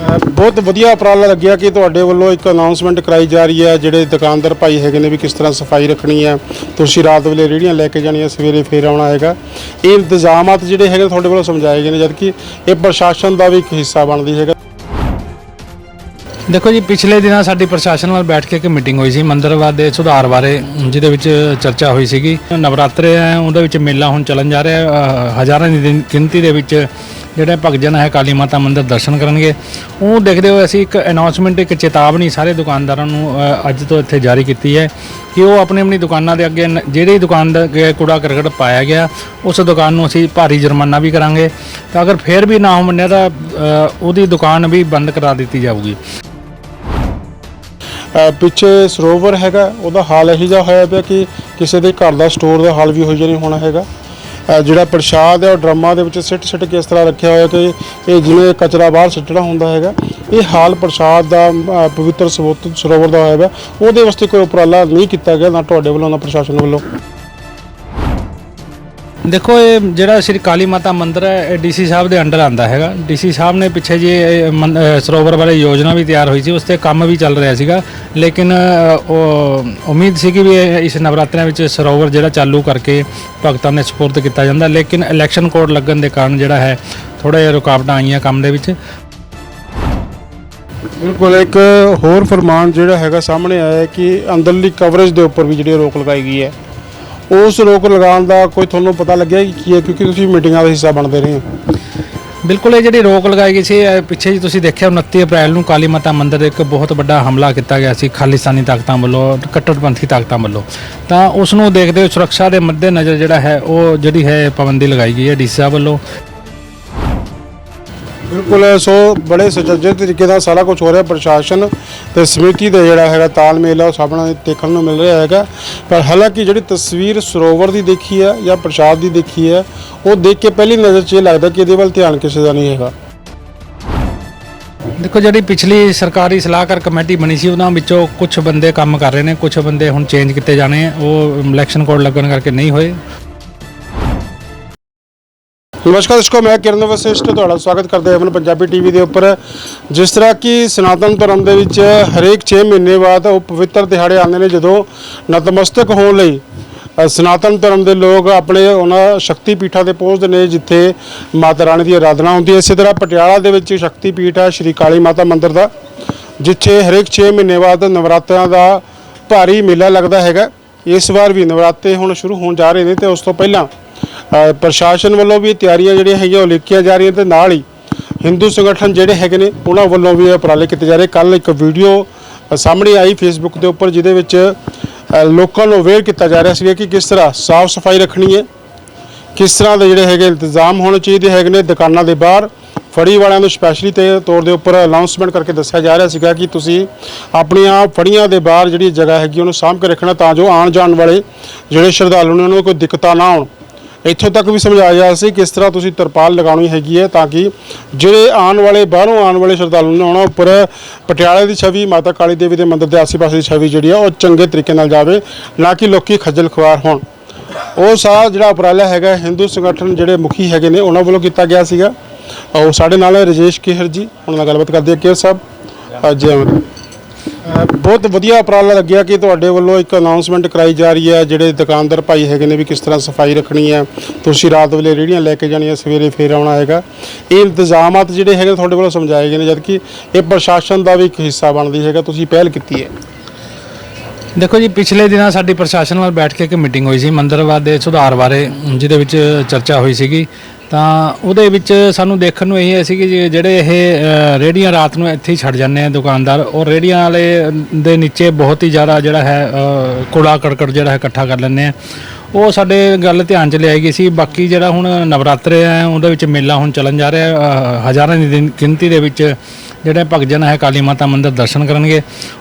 ਬਹੁਤ ਵਧੀਆ ਉਪਰਾਲਾ ਲੱਗਿਆ ਕਿ ਤੁਹਾਡੇ ਵੱਲੋਂ ਇੱਕ ਅਨਾਉਂਸਮੈਂਟ ਕਰਾਈ ਜਾ ਰਹੀ ਹੈ, ਜਿਹੜੇ ਦੁਕਾਨਦਾਰ ਭਾਈ ਹੈਗੇ ਨੇ ਵੀ ਕਿਸ ਤਰ੍ਹਾਂ ਸਫ਼ਾਈ ਰੱਖਣੀ ਹੈ। ਤੁਸੀਂ ਰਾਤ ਵੇਲੇ ਰੇਹੜੀਆਂ ਲੈ ਕੇ ਜਾਣੀਆਂ, ਸਵੇਰੇ ਫੇਰ ਆਉਣਾ ਹੈਗਾ। ਇਹ ਇੰਤਜ਼ਾਮਾਤ ਜਿਹੜੇ ਹੈਗੇ ਤੁਹਾਡੇ ਵੱਲੋਂ ਸਮਝਾਏ ਗਏ ਨੇ, ਜਦਕਿ ਇਹ ਪ੍ਰਸ਼ਾਸਨ ਦਾ ਵੀ ਇੱਕ ਹਿੱਸਾ ਬਣਦੀ ਹੈਗਾ। ਦੇਖੋ ਜੀ, ਪਿਛਲੇ ਦਿਨਾਂ ਸਾਡੀ ਪ੍ਰਸ਼ਾਸਨ ਨਾਲ ਬੈਠ ਕੇ ਇੱਕ ਮੀਟਿੰਗ ਹੋਈ ਸੀ, ਮੰਦਰਵਾਦ ਦੇ ਸੁਧਾਰ ਬਾਰੇ, ਜਿਹਦੇ ਵਿੱਚ ਚਰਚਾ ਹੋਈ ਸੀਗੀ। ਨਵਰਾਤਰੇ ਹੈ, ਉਹਦੇ ਵਿੱਚ ਮੇਲਾ ਹੁਣ ਚੱਲਣ ਜਾ ਰਿਹਾ ਹਜ਼ਾਰਾਂ ਦੀ ਗਿਣਤੀ ਦੇ ਵਿੱਚ ਜਿਹੜੇ ਭਗਜਨ ਹੈ, ਕਾਲੀ ਮਾਤਾ ਮੰਦਿਰ ਦਰਸ਼ਨ ਕਰਨਗੇ। ਉਹ ਦੇਖਦੇ ਹੋਏ ਅਸੀਂ ਇੱਕ ਅਨਾਉਂਸਮੈਂਟ ਇੱਕ ਚੇਤਾਵਨੀ ਸਾਰੇ ਦੁਕਾਨਦਾਰਾਂ ਨੂੰ ਅੱਜ ਤੋਂ ਇੱਥੇ ਜਾਰੀ ਕੀਤੀ ਹੈ ਕਿ ਉਹ ਆਪਣੀ ਆਪਣੀ ਦੁਕਾਨਾਂ ਦੇ ਅੱਗੇ ਜਿਹੜੀ ਦੁਕਾਨ ਦਾ ਕੂੜਾ ਕਰਕਟ ਪਾਇਆ ਗਿਆ, ਉਸ ਦੁਕਾਨ ਨੂੰ ਅਸੀਂ ਭਾਰੀ ਜੁਰਮਾਨਾ ਵੀ ਕਰਾਂਗੇ। ਤਾਂ ਅਗਰ ਫੇਰ ਵੀ ਨਾ ਹੋ ਮੰਨਿਆ ਤਾਂ ਉਹਦੀ ਦੁਕਾਨ ਵੀ ਬੰਦ ਕਰਾ ਦਿੱਤੀ ਜਾਊਗੀ। ਪਿੱਛੇ ਸਰੋਵਰ ਹੈਗਾ, ਉਹਦਾ ਹਾਲ ਇਹੋ ਜਿਹਾ ਹੋਇਆ ਪਿਆ ਕਿ ਕਿਸੇ ਦੇ ਘਰ ਦਾ ਸਟੋਰ ਦਾ ਹਾਲ ਵੀ ਹੋ ਨਹੀਂ ਹੋਣਾ ਹੈਗਾ। ਜਿਹੜਾ ਪ੍ਰਸ਼ਾਦ ਹੈ ਉਹ ਡਰਮਾਂ ਦੇ ਵਿੱਚ ਸਿੱਟ ਸਿੱਟ ਕੇ ਇਸ ਤਰ੍ਹਾਂ ਰੱਖਿਆ ਹੋਇਆ ਕਿ ਇਹ ਜਿਵੇਂ ਕਚਰਾ ਬਾਹਰ ਸਿੱਟਣਾ ਹੁੰਦਾ ਹੈਗਾ, ਇਹ ਹਾਲ ਪ੍ਰਸ਼ਾਦ ਦਾ ਪਵਿੱਤਰ ਸਰੋਤ- ਸਰੋਵਰ ਦਾ ਹੋਇਆ ਪਿਆ ਉਹਦੇ ਵਾਸਤੇ ਕੋਈ ਉਪਰਾਲਾ ਨਹੀਂ ਕੀਤਾ ਗਿਆ ਨਾ ਤੁਹਾਡੇ ਵੱਲੋਂ, ਨਾ ਪ੍ਰਸ਼ਾਸਨ ਵੱਲੋਂ। ਦੇਖੋ ਇਹ ਜਿਹੜਾ ਸ਼੍ਰੀ ਕਾਲੀ ਮਾਤਾ ਮੰਦਿਰ ਹੈ ਇਹ ਡੀਸੀ ਸਾਹਿਬ ਦੇ ਅੰਡਰ ਆਂਦਾ ਹੈਗਾ। ਡੀਸੀ ਸਾਹਿਬ ਨੇ ਪਿੱਛੇ ਜੇ ਇਹ ਮੰ- ਅਹ ਸਰੋਵਰ ਬਾਰੇ ਯੋਜਨਾ ਵੀ ਤਿਆਰ ਹੋਈ ਸੀ ਉਸ ਤੇ ਕੰਮ ਵੀ ਚੱਲ ਰਿਹਾ ਸੀਗਾ। ਲੇਕਿਨ ਅਹ, ਉਹ ਉਮੀਦ ਸੀ ਕਿ ਵੀ ਇਹ ਇਸ ਨਵਰਾਤਰਿਆਂ ਵਿੱਚ ਸਰੋਵਰ ਜਿਹੜਾ ਚਾਲੂ ਕਰਕੇ ਭਗਤਾਂ ਨੇ ਸਪੁਰਦ ਕੀਤਾ ਜਾਂਦਾ ਲੇਕਿਨ ਇਲੈਕਸ਼ਨ ਕੋਡ ਲੱਗਣ ਦੇ ਕਾਰਨ ਜਿਹੜਾ ਹੈ ਥੋੜਾ ਜਿਹਾ ਰੁਕਾਵਟਾਂ ਆਈਆਂ ਕੰਮ ਦੇ ਵਿੱਚ। ਬਿਲਕੁਲ ਇੱਕ ਹੋਰ ਫਰਮਾਨ ਜਿਹੜਾ ਹੈਗਾ ਸਾਹਮਣੇ ਆਇਆ ਹੈ ਕਿ ਅੰਦਰਲੀ ਕਵਰੇਜ ਦੇ ਉੱਪਰ ਵੀ ਜਿਹੜੀ ਰੋਕ ਲਗਾਈ ਗਈ ਹੈ। ਉਸ ਰੋਕ ਲਗਾਉਣ ਦਾ ਕੋਈ ਤੁਹਾਨੂੰ ਪਤਾ ਲੱਗਿਆ ਕਿ ਕੀ ਹੈ? ਕਿਉਂਕਿ ਤੁਸੀਂ ਮੀਟਿੰਗਾਂ ਦਾ ਹਿੱਸਾ ਬਣਦੇ ਰਹੇ ਹੋ। ਬਿਲਕੁਲ, ਇਹ ਜਿਹੜੀ ਰੋਕ ਲਗਾਈ ਗਈ ਸੀ, ਇਹ ਪਿੱਛੇ ਜੀ ਤੁਸੀਂ ਦੇਖਿਆ 29 ਅਪ੍ਰੈਲ ਨੂੰ ਕਾਲੀ ਮਾਤਾ ਮੰਦਿਰ ਦੇ ਇੱਕ ਬਹੁਤ ਵੱਡਾ ਹਮਲਾ ਕੀਤਾ ਗਿਆ ਸੀ, ਖਾਲਿਸਤਾਨੀ ਤਾਕਤਾਂ ਵੱਲੋਂ ਕੱਟੜਪੰਥੀ ਤਾਕਤਾਂ ਵੱਲੋਂ। ਤਾਂ ਉਸ ਨੂੰ ਦੇਖਦੇ ਹੋਏ ਸੁਰੱਖਿਆ ਦੇ ਮੱਦੇ ਨਜ਼ਰ ਜਿਹੜਾ ਹੈ, ਉਹ ਜਿਹੜੀ ਹੈ ਪਾਬੰਦੀ ਲਗਾਈ ਗਈ ਹੈ ਡੀਸੀ ਸਾਹਿਬ ਵੱਲੋਂ। ਬਿਲਕੁਲ, ਸੋ ਬੜੇ ਸੁਚੱਜੇ ਤਰੀਕੇ ਨਾਲ ਸਾਰਾ ਕੁਝ ਹੋ ਰਿਹਾ ਪ੍ਰਸ਼ਾਸਨ ਤੇ ਸਮਿਤੀ ਦਾ ਜਿਹੜਾ ਹੈਗਾ ਤਾਲਮੇਲ ਆ, ਉਹ ਸਾਹਮਣੇ ਦੇਖਣ ਨੂੰ ਮਿਲ ਰਿਹਾ ਹੈਗਾ। ਪਰ ਹਾਲਾਂਕਿ ਜਿਹੜੀ ਤਸਵੀਰ ਸਰੋਵਰ ਦੀ ਦੇਖੀ ਹੈ ਜਾਂ ਪ੍ਰਸ਼ਾਦ ਦੀ ਦੇਖੀ ਹੈ, ਉਹ ਦੇਖ ਕੇ ਪਹਿਲੀ ਨਜ਼ਰ 'ਚ ਇਹ ਲੱਗਦਾ ਕਿ ਇਹਦੇ ਵੱਲ ਧਿਆਨ ਕਿਸੇ ਦਾ ਨਹੀਂ ਹੈਗਾ। ਦੇਖੋ, ਜਿਹੜੀ ਪਿਛਲੀ ਸਰਕਾਰੀ ਸਲਾਹਕਾਰ ਕਮੇਟੀ ਬਣੀ ਸੀ, ਉਹਨਾਂ ਵਿੱਚੋਂ ਕੁਝ ਬੰਦੇ ਕੰਮ ਕਰ ਰਹੇ ਨੇ ਕੁਝ ਬੰਦੇ ਹੁਣ ਚੇਂਜ ਕੀਤੇ ਜਾਣੇ ਆ, ਉਹ ਇਲੈਕਸ਼ਨ ਕੋਡ ਲੱਗਣ ਕਰਕੇ ਨਹੀਂ ਹੋਏ। ਨਮਸਕਾਰ ਦਰਸ਼ਕੋ, ਮੈਂ ਕਿਰਨ ਵਸਿਸ਼ਟ ਤੁਹਾਡਾ ਸਵਾਗਤ ਕਰਦਾ ਹਾਂ ਆਪਣੇ ਪੰਜਾਬੀ ਟੀਵੀ ਦੇ ਉੱਪਰ। ਜਿਸ ਤਰ੍ਹਾਂ ਕਿ ਸਨਾਤਨ ਧਰਮ ਦੇ ਵਿੱਚ ਹਰੇਕ 6 ਮਹੀਨੇ ਬਾਅਦ ਉਹ ਪਵਿੱਤਰ ਦਿਹਾੜੇ ਆਉਂਦੇ ਨੇ ਜਦੋਂ ਨਤਮਸਤਕ ਹੋਣ ਲਈ। ਸਨਾਤਨ ਧਰਮ ਦੇ ਲੋਕ ਆਪਣੇ ਉਹਨਾਂ ਸ਼ਕਤੀ ਪੀਠਾਂ ਤੇ ਪਹੁੰਚਦੇ ਨੇ, ਜਿੱਥੇ ਮਾਤਾ ਰਾਣੀ ਦੀ ਆਰਾਧਨਾ ਹੁੰਦੀ ਹੈ। ਇਸੇ ਤਰ੍ਹਾਂ ਪਟਿਆਲਾ ਦੇ ਵਿੱਚ ਸ਼ਕਤੀ ਪੀਠ ਹੈ ਸ਼੍ਰੀ ਕਾਲੀ ਮਾਤਾ ਮੰਦਿਰ ਦਾ, ਜਿੱਥੇ ਹਰੇਕ 6 ਮਹੀਨੇ ਬਾਅਦ ਨਵਰਾਤਿਆਂ ਦਾ ਭਾਰੀ ਮੇਲਾ ਲੱਗਦਾ ਹੈਗਾ। ਇਸ ਵਾਰ ਵੀ ਨਵਰਾਤੇ ਹੁਣ ਸ਼ੁਰੂ ਹੋਣ ਜਾ ਰਹੇ ਨੇ ਤੇ ਉਸ ਤੋਂ ਪਹਿਲਾਂ ਪ੍ਰਸ਼ਾਸਨ ਵੱਲੋਂ ਵੀ ਤਿਆਰੀਆਂ ਜਿਹੜੀਆਂ ਹੈਗੀਆਂ ਉਹ ਲਿਖੀਆਂ ਜਾ ਰਹੀਆਂ ਤੇ ਨਾਲ ਹੀ ਹਿੰਦੂ ਸੰਗਠਨ ਜਿਹੜੇ ਹੈਗੇ ਨੇ, ਉਹਨਾਂ ਵੱਲੋਂ ਵੀ ਇਹ ਉਪਰਾਲੇ ਕੀਤੇ ਜਾ ਰਹੇ। ਕੱਲ ਇੱਕ ਵੀਡੀਓ ਸਾਹਮਣੇ ਆਈ ਫੇਸਬੁੱਕ ਦੇ ਉੱਪਰ, ਜਿਹਦੇ ਵਿੱਚ ਲੋਕਾਂ ਨੂੰ ਅਵੇਅਰ ਕੀਤਾ ਜਾ ਰਿਹਾ ਸੀ ਕਿ ਕਿਸ ਤਰ੍ਹਾਂ ਸਾਫ਼ ਸਫ਼ਾਈ ਰੱਖਣੀ ਹੈ, ਕਿਸ ਤਰ੍ਹਾਂ ਦੇ ਜਿਹੜੇ ਹੈਗੇ ਇੰਤਜ਼ਾਮ ਹੋਣੇ ਚਾਹੀਦੇ ਹੈਗੇ ਨੇ ਦੁਕਾਨਾਂ ਦੇ ਬਾਹਰ। ਫੜੀ ਵਾਲਿਆਂ ਨੂੰ ਸਪੈਸ਼ਲੀ ਤੇ ਤੌਰ ਦੇ ਉੱਪਰ ਅਨਾਉਂਸਮੈਂਟ ਕਰਕੇ ਦੱਸਿਆ ਜਾ ਰਿਹਾ ਸੀਗਾ ਕਿ ਤੁਸੀਂ ਆਪਣੀਆਂ ਫੜੀਆਂ ਦੇ ਬਾਹਰ ਜਿਹੜੀ ਜਗ੍ਹਾ ਹੈਗੀ, ਉਹਨੂੰ ਸਾਂਭ ਕੇ ਰੱਖਣਾ ਤਾਂ ਜੋ ਆਉਣ ਜਾਣ ਵਾਲੇ ਜਿਹੜੇ ਸ਼ਰਧਾਲੂ ਨੇ, ਉਹਨਾਂ ਨੂੰ ਕੋਈ ਦਿੱਕਤਾਂ ਨਾ ਆਉਣ। ਇੱਥੋਂ ਤੱਕ ਵੀ ਸਮਝਾਇਆ ਗਿਆ ਸੀ ਕਿਸ ਤਰ੍ਹਾਂ ਤੁਸੀਂ ਤਰਪਾਲ ਲਗਾਉਣੀ ਹੈਗੀ ਹੈ ਤਾਂ ਕਿ ਜਿਹੜੇ ਆਉਣ ਵਾਲੇ ਬਾਹਰੋਂ ਆਉਣ ਵਾਲੇ ਸ਼ਰਧਾਲੂ ਨੇ ਉਹਨਾਂ ਉੱਪਰ ਪਟਿਆਲੇ ਦੀ ਛਵੀ ਮਾਤਾ ਕਾਲੀ ਦੇਵੀ ਦੇ ਮੰਦਿਰ ਦੇ ਆਸ-ਪਾਸੇ ਦੀ ਛਵੀ ਜਿਹੜੀ ਆ ਉਹ ਚੰਗੇ ਤਰੀਕੇ ਨਾਲ ਜਾਵੇ ਨਾ ਕਿ ਲੋਕੀ ਖੱਜਲ ਖੁਆਰ ਹੋਣ। ਉਹ ਸਾਰਾ ਜਿਹੜਾ ਉਪਰਾਲਾ ਹੈਗਾ ਹਿੰਦੂ ਸੰਗਠਨ ਜਿਹੜੇ ਮੁਖੀ ਹੈਗੇ ਨੇ ਉਹਨਾਂ ਵੱਲੋਂ ਕੀਤਾ ਗਿਆ ਸੀਗਾ। ਉਹ ਸਾਡੇ ਨਾਲ ਹੈ ਰਜੇਸ਼ ਕਿਹਰ ਜੀ ਉਹਨਾਂ ਨਾਲ ਗੱਲਬਾਤ ਕਰਦੇ ਆ ਕਿਹਰ ਸਾਹਿਬ। ਅ, ਬਹੁਤ ਵਧੀਆ ਉਪਰਾਲਾ ਲੱਗਿਆ ਕਿ ਤੁਹਾਡੇ ਵੱਲੋਂ ਇੱਕ ਅਨਾਉਂਸਮੈਂਟ ਕਰਾਈ ਜਾ ਰਹੀ ਹੈ। ਜਿਹੜੇ ਦੁਕਾਨਦਾਰ ਭਾਈ ਹੈਗੇ ਨੇ ਵੀ ਕਿਸ ਤਰ੍ਹਾਂ ਸਫ਼ਾਈ ਰੱਖਣੀ ਹੈ। ਤੁਸੀਂ ਰਾਤ ਵੇਲੇ ਰੇਹੜੀਆਂ ਲੈ ਕੇ ਜਾਣੀਆਂ, ਸਵੇਰੇ ਫੇਰ ਆਉਣਾ ਹੈਗਾ। ਇਹ ਇੰਤਜ਼ਾਮਾਤ ਜਿਹੜੇ ਹੈਗੇ ਤੁਹਾਡੇ ਵੱਲੋਂ ਸਮਝਾਏ ਗਏ ਨੇ, ਜਦਕਿ ਇਹ ਪ੍ਰਸ਼ਾਸਨ ਦਾ ਵੀ ਇੱਕ ਹਿੱਸਾ ਬਣਦੀ ਹੈਗਾ। ਤੁਸੀਂ ਪਹਿਲ ਕੀਤੀ ਹੈ। ਦੇਖੋ ਜੀ, ਪਿਛਲੇ ਦਿਨਾਂ ਸਾਡੀ ਪ੍ਰਸ਼ਾਸਨ ਨਾਲ ਬੈਠ ਕੇ ਇੱਕ ਮੀਟਿੰਗ ਹੋਈ ਸੀ ਮੰਦਰਵਾਦ ਦੇ ਸੁਧਾਰ ਬਾਰੇ, ਜਿਹਦੇ ਵਿੱਚ ਚਰਚਾ ਹੋਈ ਸੀਗੀ। ਤਾਂ ਉਹਦੇ ਵਿੱਚ ਸਾਨੂੰ ਦੇਖਣ ਨੂੰ ਇਹ ਸੀ ਕਿ ਜੇ ਜਿਹੜੇ ਇਹ ਅ, ਰੇਹੜੀਆਂ ਰਾਤ ਨੂੰ ਇੱਥੇ ਹੀ ਛੱਡ ਜਾਂਦੇ ਆ ਦੁਕਾਨਦਾਰ ਔਰ ਰੇਹੜੀਆਂ ਵਾਲੇ ਦੇ ਨੀਚੇ ਬਹੁਤ ਹੀ ਜ਼ਿਆਦਾ ਜਿਹੜਾ ਹੈ ਅ, ਕੂੜਾ ਕਰਕਟ ਜਿਹੜਾ ਹੈ ਇਕੱਠਾ ਕਰ ਲੈਂਦੇ ਆ। ਉਹ ਸਾਡੇ ਗੱਲ ਧਿਆਨ ਚ ਲਿਆਈ ਗਈ ਸੀ। ਬਾਕੀ ਜਿਹੜਾ ਹੁਣ ਨਵਰਾਤਰੇ ਆ ਉਹਦੇ ਵਿੱਚ ਮੇਲਾ ਹੁਣ ਚੱਲਣ ਜਾ ਰਿਹਾ ਹਜ਼ਾਰਾਂ ਦੀ ਗਿਣਤੀ ਦੇ ਵਿੱਚ ਜਿਹੜੇ ਭਗਜਨ ਹੈ ਕਾਲੀ ਮਾਤਾ ਮੰਦਿਰ ਦਰਸ਼ਨ ਕਰਨਗੇ।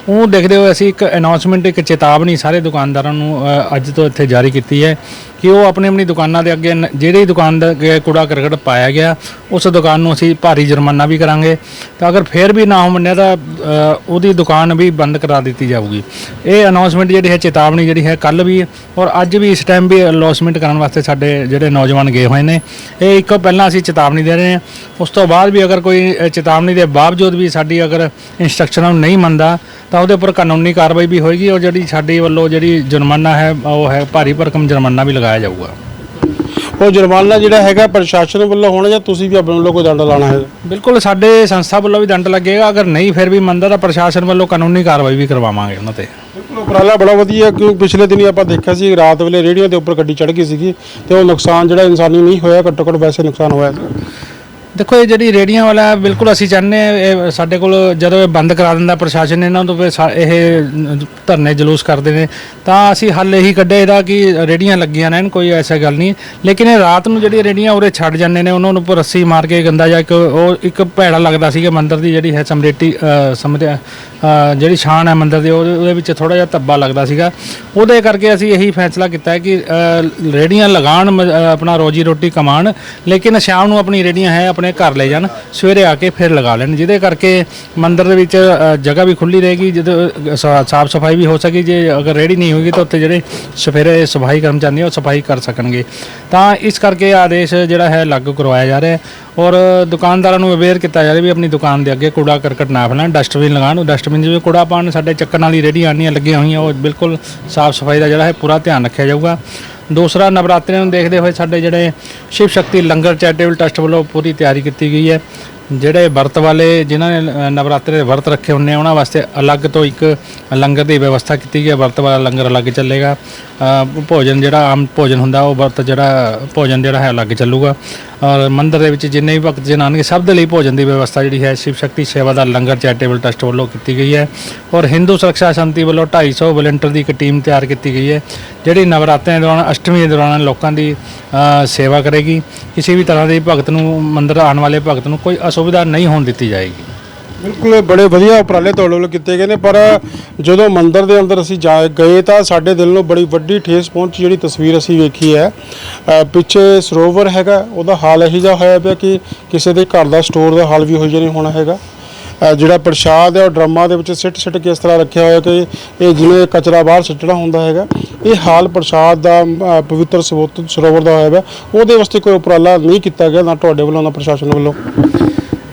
ਉਹ ਦੇਖਦੇ ਹੋਏ ਅਸੀਂ ਇੱਕ ਅਨਾਉਂਸਮੈਂਟ ਇੱਕ ਚੇਤਾਵਨੀ ਸਾਰੇ ਦੁਕਾਨਦਾਰਾਂ ਨੂੰ ਅੱਜ ਤੋਂ ਇੱਥੇ ਜਾਰੀ ਕੀਤੀ ਹੈ। ਕਿ ਉਹ ਆਪਣੀ ਆਪਣੀ ਦੁਕਾਨਾਂ ਦੇ ਅੱਗੇ ਨ- ਜਿਹੜੀ ਦੁਕਾਨ ਦਾ ਅੱਗੇ ਕੂੜਾ ਕਰਕਟ ਪਾਇਆ ਗਿਆ ਉਸ ਦੁਕਾਨ ਨੂੰ ਅਸੀਂ ਭਾਰੀ ਜੁਰਮਾਨਾ ਵੀ ਕਰਾਂਗੇ। ਤਾਂ ਅਗਰ ਫੇਰ ਵੀ ਨਾ ਹੋ ਮੰਨਿਆ ਤਾਂ ਅ, ਉਹਦੀ ਦੁਕਾਨ ਵੀ ਬੰਦ ਕਰਾ ਦਿੱਤੀ ਜਾਊਗੀ। ਇਹ ਅਨਾਉਂਸਮੈਂਟ ਜਿਹੜੀ ਹੈ ਚੇਤਾਵਨੀ ਜਿਹੜੀ ਹੈ ਕੱਲ ਵੀ ਔਰ ਅੱਜ ਵੀ ਇਸ ਟਾਈਮ ਵੀ ਅਨਾਉਂਸਮੈਂਟ ਕਰਨ ਵਾਸਤੇ ਸਾਡੇ ਜਿਹੜੇ ਨੌਜਵਾਨ ਗਏ ਹੋਏ ਨੇ। ਇਹ ਇੱਕ ਪਹਿਲਾਂ ਅਸੀਂ ਚੇਤਾਵਨੀ ਦੇ ਰਹੇ ਹਾਂ। ਉਸ ਤੋਂ ਬਾਅਦ ਵੀ ਅਗਰ ਕੋਈ ਅ, ਚੇਤਾਵਨੀ ਦੇ ਬਾਵਜੂਦ ਬਾਵਜੂਦ ਵੀ ਸਾਡੀ ਅਗਰ ਇੰਸਟਰਕਸ਼ਨਾਂ ਨੂੰ ਨਹੀਂ ਮੰਨਦਾ ਤਾਂ ਉਹਦੇ ਉੱਪਰ ਕਾਨੂੰਨੀ ਕਾਰਵਾਈ ਵੀ ਹੋਏਗੀ ਔਰ ਜਿਹੜੀ ਸਾਡੇ ਵੱਲੋਂ ਜਿਹੜੀ ਜੁਰਮਾਨਾ ਹੈ ਉਹ ਹੈ ਭਾਰੀ ਭਰਕਮ ਜੁਰਮਾਨਾ ਵੀ ਲਗਾਇਆ ਜਾਊਗਾ। ਉਹ ਜੁਰਮਾਨਾ ਜਿਹੜਾ ਹੈਗਾ ਪ੍ਰਸ਼ਾਸਨ ਵੱਲੋਂ ਹੋਣਾ ਜਾਂ ਤੁਸੀਂ ਵੀ ਆਪਣੇ ਵੱਲੋਂ ਕੋਈ ਦੰਡ ਲਾਣਾ ਹੈ ਬਿਲਕੁਲ ਸਾਡੇ ਸੰਸਥਾ ਵੱਲੋਂ ਵੀ ਦੰਡ ਲੱਗੇਗਾ ਅਗਰ ਨਹੀਂ ਫਿਰ ਵੀ ਮੰਨਦਾ ਤਾਂ ਪ੍ਰਸ਼ਾਸਨ ਵੱਲੋਂ ਕਾਨੂੰਨੀ ਕਾਰਵਾਈ ਵੀ ਕਰਵਾਵਾਂਗੇ ਉਹਨਾਂ ਤੇ। ਬਿਲਕੁਲ ਉਪਰਾਲਾ ਬੜਾ ਵਧੀਆ ਕਿਉਂਕਿ ਪਿਛਲੇ ਦਿਨੀ ਆਪਾਂ ਦੇਖਿਆ ਸੀ ਰਾਤ ਵੇਲੇ ਰੇਹੜੀਆਂ ਦੇ ਉੱਪਰ ਗੱਡੀ ਚੜ੍ਹ ਗਈ ਸੀਗੀ ਤੇ ਉਹ ਨੁਕਸਾਨ ਜਿਹੜਾ ਇਨਸਾਨੀ ਨਹੀਂ ਹੋਇਆ ਘੱਟੋ ਘੱਟ ਵੈਸੇ ਨੁਕਸਾਨ ਹੋਇਆ। ਦੇਖੋ ਇਹ ਜਿਹੜੀ ਰੇੜੀਆਂ ਵਾਲਾ ਬਿਲਕੁਲ ਅਸੀਂ ਚਾਹੁੰਦੇ ਹਾਂ ਇਹ ਸਾਡੇ ਕੋਲ ਜਦੋਂ ਇਹ ਬੰਦ ਕਰਾ ਦਿੰਦਾ ਪ੍ਰਸ਼ਾਸਨ ਇਹਨਾਂ ਤੋਂ ਫਿਰ ਸਾ- ਇਹ ਧਰਨੇ ਜਲੂਸ ਕਰਦੇ ਨੇ। ਤਾਂ ਅਸੀਂ ਹੱਲ ਇਹੀ ਕੱਢਿਆ ਇਹਦਾ ਕਿ ਰੇੜੀਆਂ ਲੱਗੀਆਂ ਰਹਿਣ ਕੋਈ ਐਸਾ ਗੱਲ ਨਹੀਂ। ਲੇਕਿਨ ਇਹ ਰਾਤ ਨੂੰ ਜਿਹੜੀ ਰੇੜੀਆਂ ਉਰੇ ਛੱਡ ਜਾਂਦੇ ਨੇ ਉਹਨਾਂ ਨੂੰ ਉੱਪਰ ਰੱਸੀ ਮਾਰ ਕੇ ਗੰਦਾ ਜਾਂ ਇੱਕ ਉਹ ਇੱਕ ਭੈੜਾ ਲੱਗਦਾ ਸੀਗਾ ਕਿ ਮੰਦਿਰ ਦੀ ਜਿਹੜੀ ਹੈ ਸਮਰੇਟੀ ਅ, ਅ, ਜਿਹੜੀ ਸ਼ਾਨ ਹੈ ਮੰਦਿਰ ਦੀ ਉਹਦੇ ਉਹਦੇ ਵਿੱਚ ਥੋੜਾ ਜਿਹਾ ਧੱਬਾ ਲੱਗਦਾ ਸੀਗਾ। ਉਹਦੇ ਕਰਕੇ ਅਸੀਂ ਇਹੀ ਫੈਸਲਾ ਕੀਤਾ ਹੈ ਕਿ ਅ, ਰੇੜੀਆਂ ਲਗਾਉਣ ਮ- ਅ, ਆਪਣਾ ਰੋਜੀ ਰੋਟੀ ਕਮਾਉਣ। ਲੇਕਿਨ ਸ਼ਾਮ ਨੂੰ ਆਪਣੀ ਰੇੜੀਆਂ ਹੈ ਆਪਣੇ ਘਰ ਲੈ ਜਾਣ ਸਵੇਰੇ ਆ ਕੇ ਫਿਰ ਲਗਾ ਲੈਣ। ਜਿਹਦੇ ਕਰਕੇ ਮੰਦਿਰ ਦੇ ਵਿੱਚ ਅ, ਜਗ੍ਹਾ ਵੀ ਖੁੱਲੀ ਰਹੇਗੀ ਜਦੋਂ ਸਾਫ਼ ਸਫ਼ਾਈ ਵੀ ਹੋ ਸਕੀ। ਜੇ ਅਗਰ ਰੇੜੀ ਨਹੀਂ ਹੋਏਗੀ ਤਾਂ ਉੱਥੇ ਜਿਹੜੇ ਸਵੇਰੇ ਸਫ਼ਾਈ ਕਰਮਚਾਰੀ ਆ, ਉਹ ਸਫ਼ਾਈ ਕਰ ਸਕਣਗੇ। ਤਾਂ ਇਸ ਕਰਕੇ ਆਦੇਸ਼ ਜਿਹੜਾ ਹੈ ਲਾਗੂ ਕਰਵਾਇਆ ਜਾ ਰਿਹਾ ਹੈ। ਔਰ ਦੁਕਾਨਦਾਰਾਂ ਨੂੰ ਅਵੇਅਰ ਕੀਤਾ ਜਾ ਰਿਹਾ ਵੀ ਆਪਣੀ ਦੁਕਾਨ ਦੇ ਅੱਗੇ ਕੂੜਾ ਕਰਕਟ ਨਾ ਫੈਲਾਣ ਡਸਟਬਿਨ ਲਗਾਉਣ। ਉਹ ਡਸਟਬਿਨ ਜਿਵੇਂ ਕੂੜਾ ਪਾਣ ਸਾਡੇ ਚੱਕਰ ਨਾਲ ਹੀ ਰੇਹੜੀਆਂ ਆਉਂਦੀਆਂ ਲੱਗੀਆਂ ਹੋਈਆਂ ਉਹ ਬਿਲਕੁਲ ਸਾਫ਼ ਸਫ਼ਾਈ ਦਾ ਜਿਹੜਾ ਹੈ ਪੂਰਾ ਧਿਆਨ ਰੱਖਿਆ ਜਾਊਗਾ। ਦੂਸਰਾ ਨਵਰਾਤਰਿਆਂ ਨੂੰ ਦੇਖਦੇ ਹੋਏ ਸਾਡੇ ਜਿਹੜੇ ਸ਼ਿਵ ਸ਼ਕਤੀ ਲੰਗਰ ਚੈਰੀਟੇਬਲ ਟਰਸਟ ਵੱਲੋਂ ਪੂਰੀ ਤਿਆਰੀ ਕੀਤੀ ਗਈ ਹੈ। ਜਿਹੜੇ ਵਰਤ ਵਾਲੇ ਜਿਨ੍ਹਾਂ ਨੇ ਨਵਰਾਤਰੇ ਦੇ ਵਰਤ ਰੱਖੇ ਹੁੰਦੇ ਆ, ਉਹਨਾਂ ਵਾਸਤੇ ਅਲੱਗ ਤੋਂ ਇੱਕ ਲੰਗਰ ਦੀ ਵਿਵਸਥਾ ਕੀਤੀ ਗਈ ਹੈ। ਵਰਤ ਵਾਲਾ ਲੰਗਰ ਅਲੱਗ ਚੱਲੇਗਾ। ਭੋਜਨ ਜਿਹੜਾ ਆਮ ਭੋਜਨ ਹੁੰਦਾ, ਉਹ ਵਰਤ ਜਿਹੜਾ ਭੋਜਨ ਜਿਹੜਾ ਹੈ, ਅਲੱਗ ਚੱਲੂਗਾ। ਔਰ ਮੰਦਿਰ ਦੇ ਵਿੱਚ ਜਿੰਨੇ ਵੀ ਭਗਤ ਜਨ ਆਉਣਗੇ, ਸਭ ਦੇ ਲਈ ਭੋਜਨ ਦੀ ਵਿਵਸਥਾ ਜਿਹੜੀ ਹੈ, ਸ਼ਿਵ ਸ਼ਕਤੀ ਸੇਵਾ ਦਾ ਲੰਗਰ ਚੈਰੀਟੇਬਲ ਟਰਸਟ ਵੱਲੋਂ ਕੀਤੀ ਗਈ ਹੈ। ਔਰ ਹਿੰਦੂ ਸੁਰੱਖਿਆ ਸੰਮਤੀ ਵੱਲੋਂ 250 ਵਲੰਟੀਅਰ ਦੀ ਇੱਕ ਟੀਮ ਤਿਆਰ ਕੀਤੀ ਗਈ ਹੈ, ਜਿਹੜੀ ਨਵਰਾਤਰਿਆਂ ਦੌਰਾਨ, ਅਸ਼ਟਮੀ ਦੇ ਦੌਰਾਨ ਲੋਕਾਂ ਦੀ ਸੇਵਾ ਕਰੇਗੀ। ਕਿਸੇ ਵੀ ਤਰ੍ਹਾਂ ਦੇ ਭਗਤ ਨੂੰ, ਮੰਦਿਰ ਆਉਣ ਵਾਲੇ ਭਗਤ ਨੂੰ ਕੋਈ ਸੁਵਿਧਾ ਨਹੀਂ ਹੋਣ ਦਿੱਤੀ ਜਾਏਗੀ। ਬਿਲਕੁਲ ਬੜੇ ਵਧੀਆ ਉਪਰਾਲੇ ਤੁਹਾਡੇ ਵੱਲੋਂ ਕੀਤੇ ਗਏ ਨੇ ਪਰ ਜਦੋਂ ਮੰਦਿਰ ਦੇ ਅੰਦਰ ਅਸੀਂ ਜਾ ਗਏ ਤਾਂ ਸਾਡੇ ਦਿਲ ਨੂੰ ਬੜੀ ਵੱਡੀ ਠੇਸ ਪਹੁੰਚੀ ਜਿਹੜੀ ਤਸਵੀਰ ਅਸੀਂ ਵੇਖੀ ਹੈ। ਅ, ਪਿੱਛੇ ਸਰੋਵਰ ਹੈਗਾ ਉਹਦਾ ਹਾਲ ਇਹੋ ਜਿਹਾ ਹੋਇਆ ਪਿਆ ਕਿ ਕਿਸੇ ਦੇ ਘਰ ਦਾ ਸਟੋਰ ਦਾ ਹਾਲ ਵੀ ਹੋਈ ਜਿਹਾ ਨਹੀਂ ਹੋਣਾ ਹੈਗਾ। ਅ, ਜਿਹੜਾ ਪ੍ਰਸ਼ਾਦ ਹੈ ਉਹ ਡਰਮਾਂ ਦੇ ਵਿੱਚ ਸਿੱਟ ਸਿੱਟ ਕੇ ਇਸ ਤਰ੍ਹਾਂ ਰੱਖਿਆ ਹੋਇਆ ਕਿ ਇਹ ਜਿਵੇਂ ਕਚਰਾ ਬਾਹਰ ਸਿੱਟਣਾ ਹੁੰਦਾ ਹੈਗਾ ਇਹ ਹਾਲ ਪ੍ਰਸ਼ਾਦ ਦਾ ਅ, ਪਵਿੱਤਰ ਸਰੋਤ- ਸਰੋਵਰ ਦਾ ਹੋਇਆ ਪਿਆ। ਉਹਦੇ ਵਾਸਤੇ ਕੋਈ ਉਪਰਾਲਾ ਨਹੀਂ ਕੀਤਾ ਗਿਆ ਨਾ ਤੁਹਾਡੇ ਵੱਲੋਂ ਨਾ ਪ੍ਰਸ਼ਾਸਨ ਵੱਲੋਂ।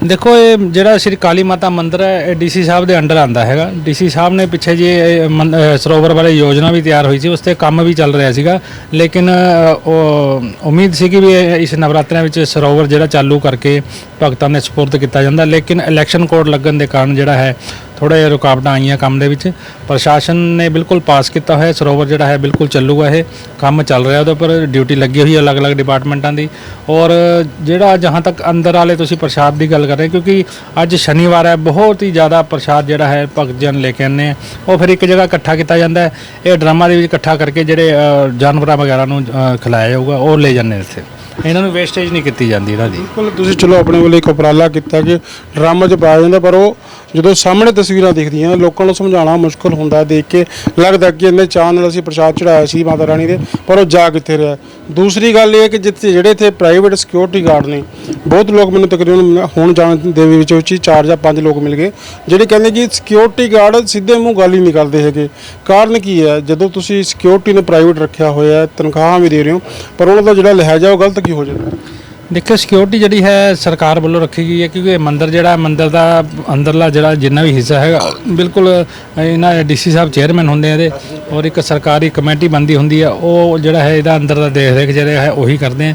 ਦੇਖੋ ਇਹ ਜਿਹੜਾ ਸ਼੍ਰੀ ਕਾਲੀ ਮਾਤਾ ਮੰਦਿਰ ਹੈ ਇਹ ਡੀਸੀ ਸਾਹਿਬ ਦੇ ਅੰਡਰ ਆਂਦਾ ਹੈਗਾ। ਡੀਸੀ ਸਾਹਿਬ ਨੇ ਪਿੱਛੇ ਜੇ ਇਹ ਮੰ- ਅਹ ਸਰੋਵਰ ਬਾਰੇ ਯੋਜਨਾ ਵੀ ਤਿਆਰ ਹੋਈ ਸੀ ਉਸ ਤੇ ਕੰਮ ਵੀ ਚੱਲ ਰਿਹਾ ਸੀਗਾ। ਲੇਕਿਨ ਅਹ, ਉਹ ਉਮੀਦ ਸੀ ਕਿ ਵੀ ਇਹ ਇਸ ਨਵਰਾਤਰਿਆਂ ਵਿੱਚ ਸਰੋਵਰ ਜਿਹੜਾ ਚਾਲੂ ਕਰਕੇ ਭਗਤਾਂ ਦੇ ਸਪੁਰਦ ਕੀਤਾ ਜਾਂਦਾ। ਲੇਕਿਨ ਇਲੈਕਸ਼ਨ ਕੋਡ ਲੱਗਣ ਦੇ ਕਾਰਨ ਜਿਹੜਾ ਹੈ ਥੋੜਾ ਜਿਹਾ ਰੁਕਾਵਟਾਂ ਆਈਆਂ ਕੰਮ ਦੇ ਵਿੱਚ। ਪ੍ਰਸ਼ਾਸਨ ਨੇ ਬਿਲਕੁਲ ਪਾਸ ਕੀਤਾ ਹੋਇਆ, ਸਰੋਵਰ ਜਿਹੜਾ ਹੈ ਬਿਲਕੁਲ ਚੱਲੂਗਾ ਇਹ। ਕੰਮ ਚੱਲ ਰਿਹਾ ਉਹਦੇ ਉੱਪਰ, ਡਿਊਟੀ ਲੱਗੀ ਹੋਈ ਹੈ ਅਲੱਗ-ਅਲੱਗ ਡਿਪਾਰਟਮੈਂਟਾਂ ਦੀ। ਔਰ ਜਿਹੜਾ ਜਹਾਂ ਤੱਕ ਅੰਦਰ ਵਾਲੇ ਤੁਸੀਂ ਪ੍ਰਸ਼ਾਦ ਦੀ ਗੱਲ ਕਰ ਰਹੇ ਕਿਉਂਕਿ ਅੱਜ ਸ਼ਨੀਵਾਰ ਹੈ, ਬਹੁਤ ਹੀ ਜ਼ਿਆਦਾ ਪ੍ਰਸ਼ਾਦ ਜਿਹੜਾ ਹੈ ਭਗਤਜਨ ਲੈ ਕੇ ਆਉਂਦੇ ਆ। ਉਹ ਫਿਰ ਇੱਕ ਜਗ੍ਹਾ ਇਕੱਠਾ ਕੀਤਾ ਜਾਂਦਾ ਹੈ। ਇਹ ਡਰਾਮਾ ਦੇ ਵਿੱਚ ਇਕੱਠਾ ਕਰਕੇ ਜਿਹੜੇ ਜਾਨਵਰਾਂ ਵਗੈਰਾ ਨੂੰ ਖਿਲਾਇਆ ਜਾਊਗਾ, ਉਹ ਲੈ ਜਾਂਦੇ ਨੇ ਇੱਥੇ। ਇਹਨਾਂ ਨੂੰ ਵੇਸਟੇਜ ਨਹੀਂ ਕੀਤੀ ਜਾਂਦੀ ਇਹਨਾਂ ਦੀ। ਬਿਲਕੁਲ, ਤੁਸੀਂ ਚਲੋ ਆਪਣੇ ਵੱਲੋਂ ਇੱਕ ਉਪਰਾਲਾ ਕੀਤਾ ਕਿ ਡਰਾਮਾ 'ਚ ਪਾਇਆ ਜਾਂਦਾ ਪਰ ਉਹ ਜਦੋਂ ਸਾਹਮਣੇ ਤਸਵੀਰਾਂ ਦਿਖਦੀਆਂ, ਲੋਕਾਂ ਨੂੰ ਸਮਝਾਉਣਾ ਮੁਸ਼ਕਲ ਹੁੰਦਾ ਦੇਖ ਕੇ ਲੱਗਦਾ ਕਿ ਇਹਨੇ ਚਾਹ ਨਾਲ ਅਸੀਂ ਪ੍ਰਸ਼ਾਦ ਚੜਾਇਆ ਸੀ ਮਾਤਾ ਰਾਣੀ ਦੇ, ਪਰ ਉਹ ਜਾ ਕਿੱਥੇ ਰਿਹਾ। ਦੂਸਰੀ ਗੱਲ ਇਹ ਹੈ ਕਿ ਜਿੱਥੇ ਜਿਹੜੇ ਇੱਥੇ ਪ੍ਰਾਈਵੇਟ ਸਿਕਿਉਰਿਟੀ ਗਾਰਡ ਨੇ ਬਹੁਤ ਲੋਕ ਮੈਨੂੰ ਤਕਰੀਬਨ ਹੁਣ ਜਾਣ ਦੇ ਵਿੱਚ ਵਿੱਚ ਹੀ ਚਾਰ ਜਾਂ ਪੰਜ ਲੋਕ ਮਿਲ ਗਏ, ਜਿਹੜੇ ਕਹਿੰਦੇ ਕਿ ਸਿਕਿਉਰਿਟੀ ਗਾਰਡ ਸਿੱਧੇ ਮੂੰਹ ਗੱਲ ਹੀ ਨਹੀਂ ਕਰਦੇ ਹੈਗੇ। ਕਾਰਨ ਕੀ ਹੈ? ਜਦੋਂ ਤੁਸੀਂ ਸਿਕਿਉਰਿਟੀ ਨੂੰ ਪ੍ਰਾਈਵੇਟ ਰੱਖਿਆ ਹੋਇਆ ਹੈ, ਤਨਖਾਹਾਂ ਵੀ ਦੇ ਰਹੇ ਹੋ, ਪਰ ਉਹਨਾਂ ਦਾ ਜਿਹੜਾ ਲਹਿਜਾ, ਉਹ ਗਲਤ ਕੀ ਹੋ ਜਾਂਦਾ? ਦੇਖੋ ਸਿਕਿਉਰਿਟੀ ਜਿਹੜੀ ਹੈ ਸਰਕਾਰ ਵੱਲੋਂ ਰੱਖੀ ਗਈ ਹੈ, ਕਿਉਂਕਿ ਇਹ ਮੰਦਿਰ ਜਿਹੜਾ ਮੰਦਿਰ ਦਾ ਅੰਦਰਲਾ ਜਿਹੜਾ ਜਿੰਨਾ ਵੀ ਹਿੱਸਾ ਹੈਗਾ, ਬਿਲਕੁਲ ਇਹਨਾਂ ਡੀਸੀ ਸਾਹਿਬ ਚੇਅਰਮੈਨ ਹੁੰਦੇ ਆ ਇਹਦੇ, ਔਰ ਇੱਕ ਸਰਕਾਰੀ ਕਮੇਟੀ ਬੰਦੀ ਹੁੰਦੀ ਆ ਉਹ ਜਿਹੜਾ ਹੈ ਇਹਦਾ ਅੰਦਰ ਦਾ ਦੇਖ ਰੇਖ ਜਿਹੜਾ ਹੈ, ਉਹੀ ਕਰਦੇ ਆ।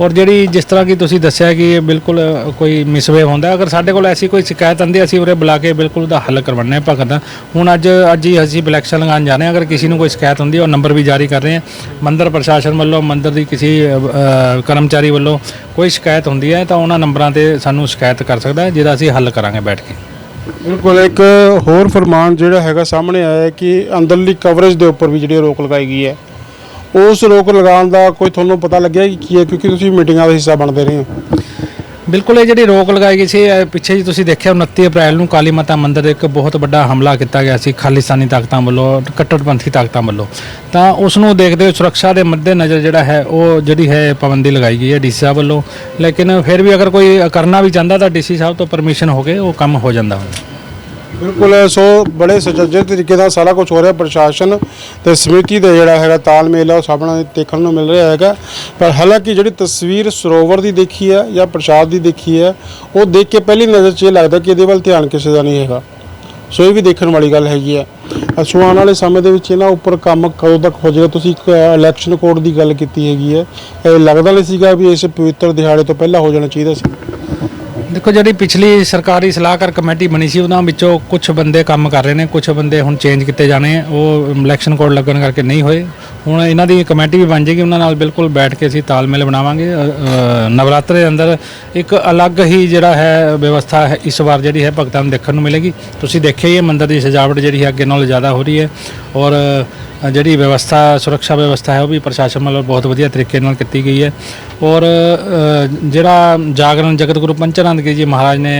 ਔਰ ਜਿਹੜੀ ਜਿਸ ਤਰ੍ਹਾਂ ਕਿ ਤੁਸੀਂ ਦੱਸਿਆ ਕਿ ਇਹ ਬਿਲਕੁਲ ਕੋਈ ਮਿਸਵੇਵ ਹੁੰਦਾ ਅਗਰ ਸਾਡੇ ਕੋਲ ਐਸੀ ਕੋਈ ਸ਼ਿਕਾਇਤ ਆਉਂਦੀ ਹੈ, ਅਸੀਂ ਉਰੇ ਬੁਲਾ ਕੇ ਬਿਲਕੁਲ ਉਹਦਾ ਹੱਲ ਕਰਵਾਉਂਦੇ ਹਾਂ ਭਗਤ ਦਾ ਹੁਣ ਅੱਜ ਅੱਜ ਹੀ ਅਸੀਂ ਬਲੈਕਸ਼ਨ ਲਗਾਉਣ ਜਾ ਰਹੇ ਹਾਂ ਅਗਰ ਕਿਸੇ ਨੂੰ ਕੋਈ ਸ਼ਿਕਾਇਤ ਹੁੰਦੀ ਹੈ ਉਹ ਨੰਬਰ ਵੀ ਜਾਰੀ ਕਰ ਰਹੇ ਹਾਂ। ਮੰਦਰ ਪ੍ਰਸ਼ਾਸਨ ਵੱਲੋਂ ਮੰਦਰ ਦੀ ਕਿਸੇ ਕਰਮਚਾਰੀ ਵੱਲੋਂ ਕੋਈ ਸ਼ਿਕਾਇਤ ਹੁੰਦੀ ਹੈ ਤਾਂ ਉਹਨਾਂ ਨੰਬਰਾਂ ਤੇ ਸਾਨੂੰ ਸ਼ਿਕਾਇਤ ਕਰ ਸਕਦਾ ਜਿਹਦਾ ਅਸੀਂ ਹੱਲ ਕਰਾਂਗੇ ਬੈਠ ਕੇ। ਬਿਲਕੁਲ ਇੱਕ ਹੋਰ ਫਰਮਾਨ ਜਿਹੜਾ ਹੈਗਾ ਸਾਹਮਣੇ ਆਇਆ ਹੈ ਕਿ ਅੰਦਰਲੀ ਕਵਰੇਜ ਦੇ ਉੱਪਰ ਵੀ ਜਿਹੜੀ ਰੋਕ ਲਗਾਈ ਗਈ ਹੈ। ਉਸ ਰੋਕ ਲਗਾਉਣ ਦਾ ਕੋਈ ਤੁਹਾਨੂੰ ਪਤਾ ਲੱਗਿਆ ਕਿ ਕੀ ਹੈ? ਕਿਉਂਕਿ ਤੁਸੀਂ ਮੀਟਿੰਗਾਂ ਦਾ ਹਿੱਸਾ ਬਣਦੇ ਰਹੇ ਹੋ। ਬਿਲਕੁਲ, ਇਹ ਜਿਹੜੀ ਰੋਕ ਲਗਾਈ ਗਈ ਸੀ, ਇਹ ਪਿੱਛੇ ਜੀ ਤੁਸੀਂ ਦੇਖਿਆ 29 ਅਪ੍ਰੈਲ ਨੂੰ ਕਾਲੀ ਮਾਤਾ ਮੰਦਿਰ ਦੇ ਇੱਕ ਬਹੁਤ ਵੱਡਾ ਹਮਲਾ ਕੀਤਾ ਗਿਆ ਸੀ, ਖਾਲਿਸਤਾਨੀ ਤਾਕਤਾਂ ਵੱਲੋਂ ਕੱਟੜਪੰਥੀ ਤਾਕਤਾਂ ਵੱਲੋਂ। ਤਾਂ ਉਸ ਨੂੰ ਦੇਖਦੇ ਹੋਏ ਸੁਰੱਖਿਆ ਦੇ ਮੱਦੇ ਨਜ਼ਰ ਜਿਹੜਾ ਹੈ, ਉਹ ਜਿਹੜੀ ਹੈ ਪਾਬੰਦੀ ਲਗਾਈ ਗਈ ਹੈ ਡੀਸੀ ਸਾਹਿਬ ਵੱਲੋਂ। ਲੇਕਿਨ ਫਿਰ ਵੀ ਅਗਰ ਕੋਈ ਕਰਨਾ ਵੀ ਚਾਹੁੰਦਾ ਤਾਂ ਡੀਸੀ ਸਾਹਿਬ ਤੋਂ ਪਰਮਿਸ਼ਨ ਹੋ ਕੇ ਉਹ ਕੰਮ ਹੋ ਜਾਂਦਾ ਹੁੰਦਾ ਬਿਲਕੁਲ, ਸੋ ਬੜੇ ਸੁਚੱਜੇ ਤਰੀਕੇ ਨਾਲ ਸਾਰਾ ਕੁਝ ਹੋ ਰਿਹਾ ਪ੍ਰਸ਼ਾਸਨ ਤੇ ਸਮਿਤੀ ਦਾ ਜਿਹੜਾ ਹੈਗਾ ਤਾਲਮੇਲ ਹੈ ਉਹ ਸਭ ਨਾਲ ਦੇਖਣ ਨੂੰ ਮਿਲ ਰਿਹਾ ਹੈਗਾ। ਪਰ ਹਾਲਾਂਕਿ ਜਿਹੜੀ ਤਸਵੀਰ ਸਰੋਵਰ ਦੀ ਦੇਖੀ ਹੈ ਜਾਂ ਪ੍ਰਸ਼ਾਦ ਦੀ ਦੇਖੀ ਹੈ, ਉਹ ਦੇਖ ਕੇ ਪਹਿਲੀ ਨਜ਼ਰ 'ਚ ਇਹ ਲੱਗਦਾ ਕਿ ਇਹਦੇ ਵੱਲ ਧਿਆਨ ਕਿਸੇ ਦਾ ਨਹੀਂ ਹੈਗਾ। ਸੋ ਇਹ ਵੀ ਦੇਖਣ ਵਾਲੀ ਗੱਲ ਹੈਗੀ ਹੈ। ਸੋ ਆਉਣ ਵਾਲੇ ਸਮੇਂ ਦੇ ਵਿੱਚ ਇਹਨਾਂ ਉੱਪਰ ਕੰਮ ਕਦੋਂ ਤੱਕ ਹੋ ਜਾਏਗਾ? ਤੁਸੀਂ ਇੱਕ ਇਲੈਕਸ਼ਨ ਕੋਡ ਦੀ ਗੱਲ ਕੀਤੀ ਹੈਗੀ ਹੈ। ਇਹ ਲੱਗਦਾ ਨਹੀਂ ਸੀਗਾ ਵੀ ਇਸ ਪਵਿੱਤਰ ਦਿਹਾੜੇ ਤੋਂ ਪਹਿਲਾਂ ਹੋ ਜਾਣਾ ਚਾਹੀਦਾ ਸੀ। ਦੇਖੋ, ਜਿਹੜੀ ਪਿਛਲੀ ਸਰਕਾਰੀ ਸਲਾਹਕਾਰ ਕਮੇਟੀ ਬਣੀ ਸੀ, ਉਹਨਾਂ ਵਿੱਚੋਂ ਕੁਝ ਬੰਦੇ ਕੰਮ ਕਰ ਰਹੇ ਨੇ ਕੁਝ ਬੰਦੇ ਹੁਣ ਚੇਂਜ ਕੀਤੇ ਜਾਣੇ, ਉਹ ਇਲੈਕਸ਼ਨ ਕੋਡ ਲੱਗਣ ਕਰਕੇ ਨਹੀਂ ਹੋਏ। ਹੁਣ ਇਹਨਾਂ ਦੀ ਕਮੇਟੀ ਵੀ ਬਣ ਜਾਏਗੀ ਉਹਨਾਂ ਨਾਲ ਬਿਲਕੁਲ ਬੈਠ ਕੇ ਅਸੀਂ ਤਾਲਮੇਲ ਬਣਾਵਾਂਗੇ। ਨਵਰਾਤਰੇ ਦੇ ਅੰਦਰ ਇੱਕ ਅਲੱਗ ਹੀ ਜਿਹੜਾ ਹੈ ਵਿਵਸਥਾ ਹੈ ਇਸ ਵਾਰ ਜਿਹੜੀ ਹੈ ਭਗਤਾਂ ਨੂੰ ਦੇਖਣ ਨੂੰ ਮਿਲੇਗੀ। ਤੁਸੀਂ ਦੇਖਿਆ ਹੀ ਹੈ ਮੰਦਿਰ ਦੀ ਸਜਾਵਟ ਜਿਹੜੀ ਹੈ ਅੱਗੇ ਨਾਲੋਂ ਜ਼ਿਆਦਾ ਹੋ ਰਹੀ ਹੈ ਔਰ ਜਿਹੜੀ ਵਿਵਸਥਾ ਸੁਰੱਖਿਆ ਵਿਵਸਥਾ ਹੈ ਉਹ ਵੀ ਪ੍ਰਸ਼ਾਸਨ ਵੱਲੋਂ ਬਹੁਤ ਵਧੀਆ ਤਰੀਕੇ ਨਾਲ ਕੀਤੀ ਗਈ ਹੈ। ਔਰ ਜਿਹੜਾ ਜਾਗਰਣ ਜਗਤ ਗੁਰੂ ਪੰਚਨੰਦ ਜੀ ਮਹਾਰਾਜ ਨੇ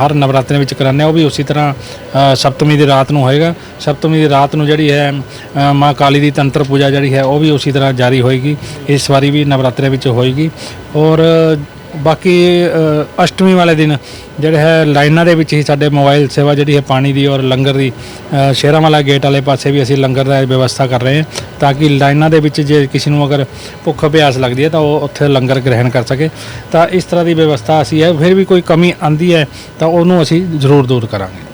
ਹਰ ਨਵਰਾਤਰੇ ਵਿੱਚ ਕਰਾਉਂਦੇ ਆ ਉਹ ਵੀ ਉਸੇ ਤਰ੍ਹਾਂ ਅ, ਸਪਤਮੀ ਦੀ ਰਾਤ ਨੂੰ ਹੋਏਗਾ। ਸਪਤਮੀ ਦੀ ਰਾਤ ਨੂੰ ਜਿਹੜੀ ਹੈ ਮਾਂ ਕਾਲੀ ਦੀ ਤੰਤਰ ਪੂਜਾ ਜਿਹੜੀ ਹੈ, ਉਹ ਵੀ ਉਸੇ ਤਰ੍ਹਾਂ ਜਾਰੀ ਹੋਏਗੀ। ਇਸ ਵਾਰੀ ਵੀ ਨਵਰਾਤਰੇ ਵਿੱਚ ਹੋਏਗੀ। ਔਰ, ਬਾਕੀ ਅਸ਼ਟਮੀ ਵਾਲੇ ਦਿਨ ਜਿਹੜੇ ਹੈ, ਲਾਈਨਾਂ ਦੇ ਵਿੱਚ ਹੀ ਸਾਡੇ ਮੋਬਾਈਲ ਸੇਵਾ ਜਿਹੜੀ ਹੈ, ਪਾਣੀ ਦੀ ਔਰ ਲੰਗਰ ਦੀ ਸ਼ਹਿਰਾਂ ਵਾਲਾ ਗੇਟ ਵਾਲੇ ਪਾਸੇ ਵੀ ਅਸੀਂ ਲੰਗਰ ਦਾ ਵਿਵਸਥਾ ਕਰ ਰਹੇ ਹਾਂ ਤਾਂ ਕਿ ਲਾਈਨਾਂ ਦੇ ਵਿੱਚ ਜੇ ਕਿਸੇ ਨੂੰ ਅਗਰ ਭੁੱਖ ਪਿਆਸ ਲੱਗਦੀ ਹੈ ਤਾਂ ਉਹ ਉੱਥੇ ਲੰਗਰ ਗ੍ਰਹਿਣ ਕਰ ਸਕੇ। ਤਾਂ ਇਸ ਤਰ੍ਹਾਂ ਦੀ ਵਿਵਸਥਾ ਅਸੀਂ ਹੈ, ਫਿਰ ਵੀ ਕੋਈ ਕਮੀ ਆਂਦੀ ਹੈ ਤਾਂ ਉਹਨੂੰ ਅਸੀਂ ਜ਼ਰੂਰ ਦੂਰ ਕਰਾਂਗੇ।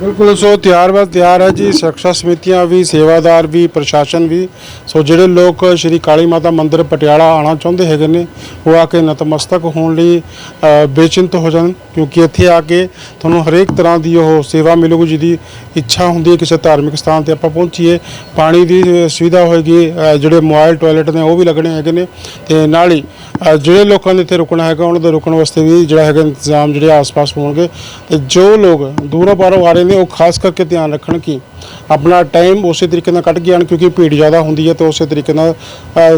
ਬਿਲਕੁਲ, ਸੋ ਤਿਆਰ ਬਰ ਤਿਆਰ ਹੈ ਜੀ। ਸੁਰੱਖਿਆ ਸਮਿਤੀਆਂ ਵੀ, ਸੇਵਾਦਾਰ ਵੀ, ਪ੍ਰਸ਼ਾਸਨ ਵੀ। ਸੋ ਜਿਹੜੇ ਲੋਕ ਸ਼੍ਰੀ ਕਾਲੀ ਮਾਤਾ ਮੰਦਿਰ ਪਟਿਆਲਾ ਆਉਣਾ ਚਾਹੁੰਦੇ ਹੈਗੇ ਨੇ, ਉਹ ਆ ਕੇ ਨਤਮਸਤਕ ਹੋਣ ਲਈ ਬੇਚਿੰਤ ਹੋ ਜਾਣ, ਕਿਉਂਕਿ ਇੱਥੇ ਆ ਕੇ ਤੁਹਾਨੂੰ ਹਰੇਕ ਤਰ੍ਹਾਂ ਦੀ ਉਹ ਸੇਵਾ ਮਿਲੂਗੀ, ਜਿਹਦੀ ਇੱਛਾ ਹੁੰਦੀ ਹੈ ਕਿਸੇ ਧਾਰਮਿਕ ਸਥਾਨ ਤੇ ਆਪਾਂ ਪਹੁੰਚੀਏ। ਪਾਣੀ ਦੀ ਸੁਵਿਧਾ ਹੋਏਗੀ ਜਿਹੜੇ ਮੋਬਾਈਲ ਟਾਇਲਟ ਨੇ, ਉਹ ਵੀ ਲੱਗਣੇ ਹੈਗੇ ਨੇ। ਤੇ ਨਾਲ ਹੀ ਜਿਹੜੇ ਲੋਕਾਂ ਨੇ ਇੱਥੇ ਰੁਕਣਾ ਹੈਗਾ, ਉਹਨਾਂ ਦੇ ਰੁਕਣ ਵਾਸਤੇ ਵੀ ਜਿਹੜਾ ਹੈਗਾ ਇੰਤਜ਼ਾਮ ਜਿਹੜੇ ਆਸ-ਪਾਸ ਹੋਣਗੇ। ਤੇ ਜੋ ਲੋਕ ਦੂਰੋਂ ਪਾਰੋਂ ਆ ਰਹੇ ਨੇ ਉਹ ਖਾਸ ਕਰਕੇ ਧਿਆਨ ਰੱਖਣ ਕਿ ਆਪਣਾ ਟਾਈਮ ਉਸੇ ਤਰੀਕੇ ਨਾਲ ਕੱਢ ਕੇ ਆਉਣ ਕਿਉਂਕਿ ਭੀੜ ਜ਼ਿਆਦਾ ਹੁੰਦੀ ਹੈ ਤੇ ਉਸੇ ਤਰੀਕੇ ਨਾਲ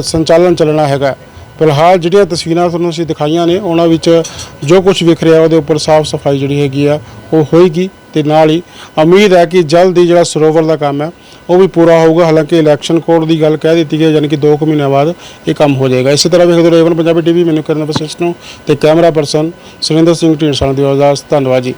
ਸੰਚਾਲਨ ਚੱਲਣਾ ਹੈਗਾ ਫਿਲਹਾਲ ਜਿਹੜੀਆਂ ਤਸਵੀਰਾਂ ਤੁਹਾਨੂੰ ਅਸੀਂ ਦਿਖਾਈਆਂ ਨੇ, ਉਹਨਾਂ ਵਿੱਚ ਜੋ ਕੁਝ ਵਿਖ ਰਿਹਾ ਉਹਦੇ ਉੱਪਰ ਸਾਫ਼ ਸਫ਼ਾਈ ਜਿਹੜੀ ਹੈਗੀ ਆ, ਉਹ ਹੋਏਗੀ ਤੇ ਨਾਲ ਹੀ ਉਮੀਦ ਹੈ ਕਿ ਜਲਦ ਹੀ ਜਿਹੜਾ ਸਰੋਵਰ ਦਾ ਕੰਮ ਹੈ, ਉਹ ਵੀ ਪੂਰਾ ਹੋਊਗਾ। ਹਾਲਾਂਕਿ ਇਲੈਕਸ਼ਨ ਕੋਡ ਦੀ ਗੱਲ ਕਹਿ ਦਿੱਤੀ ਗਈ ਯਾਨੀ ਕਿ 2 ਕੁ ਮਹੀਨਿਆਂ ਬਾਅਦ ਇਹ ਕੰਮ ਹੋ ਜਾਏਗਾ। ਇਸੇ ਤਰ੍ਹਾਂ ਵੇਖਦੇ ਰਹੋ ਏਵਨ ਪੰਜਾਬੀ ਟੀਵੀ ਮੈਨੂੰ ਕਰਨ ਵਸਿਸ਼ ਨੂੰ ਤੇ ਕੈਮਰਾ ਪਰਸਨ ਸੁਰਿੰਦਰ ਸਿੰਘ ਢੀਂਡਸਾ ਦੀ ਆਵਾਜ਼, ਧੰਨਵਾਦ ਜੀ।